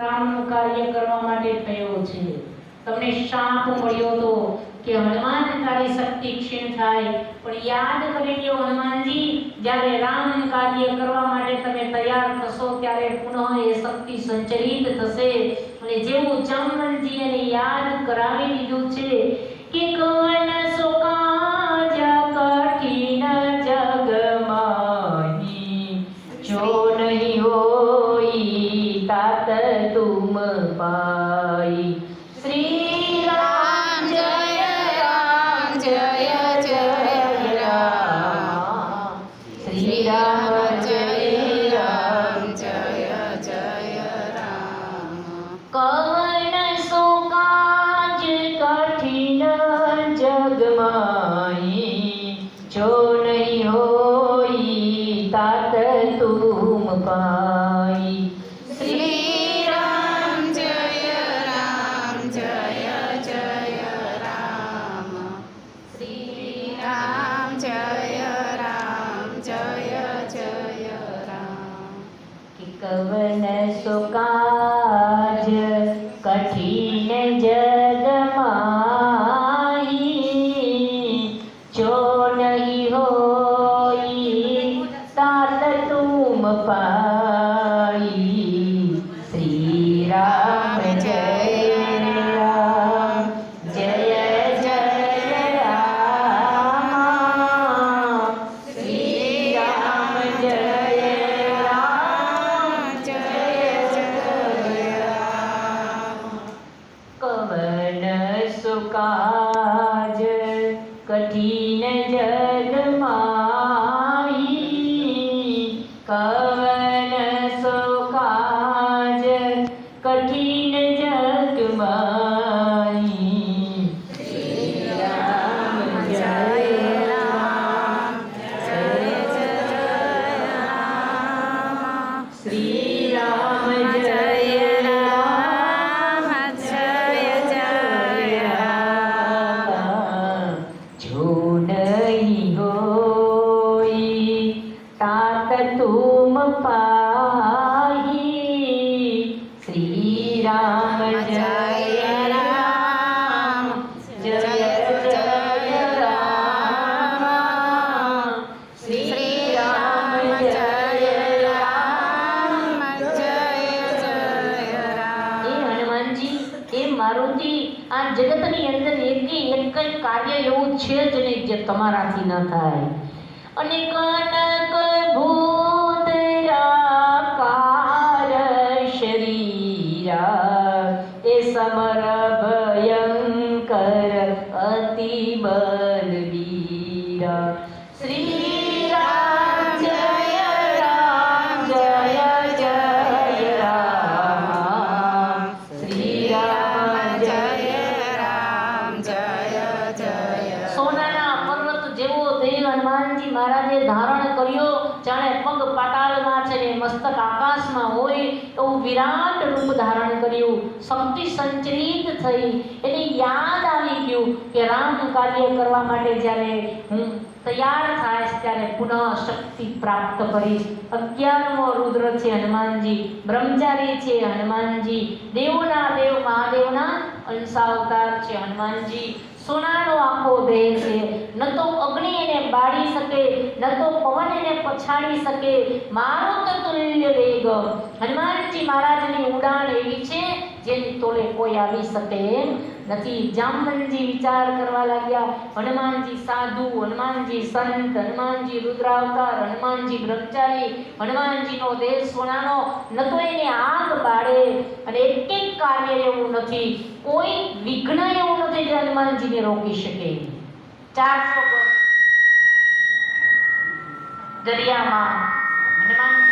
રામનું કાર્ય કરવા માટે થયો છે. તમને શાપ મળ્યો તો કે હનુમાનકારી શક્તિ ક્ષીણ થાય. પણ યાદ કરી લ્યો હનુમાનજી, જ્યારે રામ કાર્ય કરવા માટે તમે તૈયાર થશો, ત્યારે પુનઃ એ શક્તિ સંચરિત થશે. અને જેવું એને યાદ કરાવી દીધું છે કે કવન જગમાઈ જો નહીં હોઈ તાત તુમ પાઈ શ્રી રામ જય રામ જય જય રામ શ્રી રામ જય રામ જય જય રામ કવન સુકા કાજ કઠિન જગ માઈ કવન नहीं होई तात तुम पाही श्री राम जय મારુતિ, આ જગતની અંદર એક એક કાર્ય એવું છે જ નહીં જે તમારાથી ન થાય. અને કનક ભૂત કાર શરીરા, એ સમર ભયંકર અતિ મહારાજે ધારણ કર્યો, જાણે પગ પાતાળમાં છે ને મસ્તક આકાશમાં હોય એવું વિરાટ રૂપ ધારણ કર્યું. શક્તિ સંચરિત થઈ. એટલે યાદ આવી ગયું કે રામ કાર્ય કરવા માટે જ્યારે હું તૈયાર થાય ત્યારે પુનઃ શક્તિ પ્રાપ્ત કરીશ. અગિયારમો રુદ્ર છે હનુમાનજી, બ્રહ્મચારી છે હનુમાનજી, દેવના દેવ, મહાદેવના અંશાવતાર છે હનુમાનજી. સોનાનો આખો દેહ છે ન તો અગ્નિ એને બાળી શકે, ન તો પવન એને પછાડી શકે. મારુત તુલ્ય વેગ. હનુમાનજી મહારાજની ઉડાન એવી છે જેની તોલે કોઈ આવી શકે એમ નથી. જામનજી વિચાર કરવા લાગ્યા, હનુમાનજી સાધુ, હનુમાનજી સંત, હનુમાનજી રુદ્રાવતાર, હનુમાનજી બ્રહ્મચારી, હનુમાનજીનો દેહ સોનાનો, ન તો એને આગ બાળે. અને એક એક કાર્ય એવું નથી. કોઈ વિઘ્ન એવું જે હનુમાનજીને રોકી શકે ચારસો દરિયામાં. હનુમાન